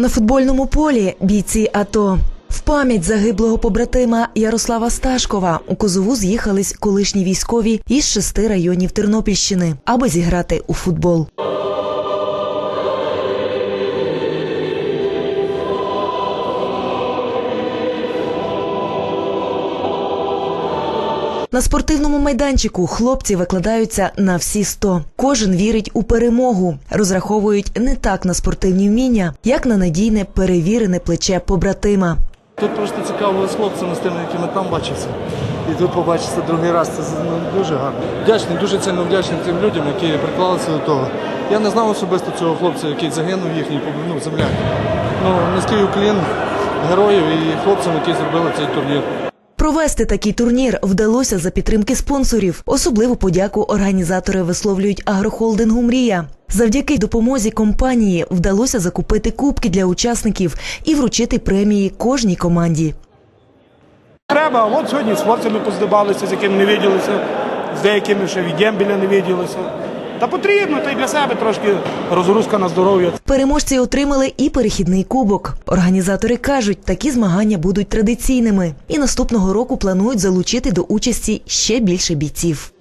На футбольному полі бійці АТО. В пам'ять загиблого побратима Ярослава Сташкова у Козову з'їхались колишні військові із шести районів Тернопільщини, аби зіграти у футбол. На спортивному майданчику хлопці викладаються на всі сто. Кожен вірить у перемогу, розраховують не так на спортивні вміння, як на надійне перевірене плече побратима. Тут просто цікаво з хлопцями, з тими, якими там бачився. І тут побачиться другий раз, це ну, дуже гарно. Вдячний, дуже сильно вдячний тим людям, які приклалися до того. Я не знав особисто цього хлопця, який загинув їхній ну, земляк. Ну, низький уклін героїв і хлопцям, які зробили цей турнір. Провести такий турнір вдалося за підтримки спонсорів. Особливу подяку організатори висловлюють агрохолдингу Мрія. Завдяки допомозі компанії вдалося закупити кубки для учасників і вручити премії кожній команді. Треба. От сьогодні з хлопцями поздибалися, з якими не виділися, з деякими ще від Дембіля не виділися. Та потрібно, та й для себе трошки розгрузка на здоров'я. Переможці отримали і перехідний кубок. Організатори кажуть, такі змагання будуть традиційними, і наступного року планують залучити до участі ще більше бійців.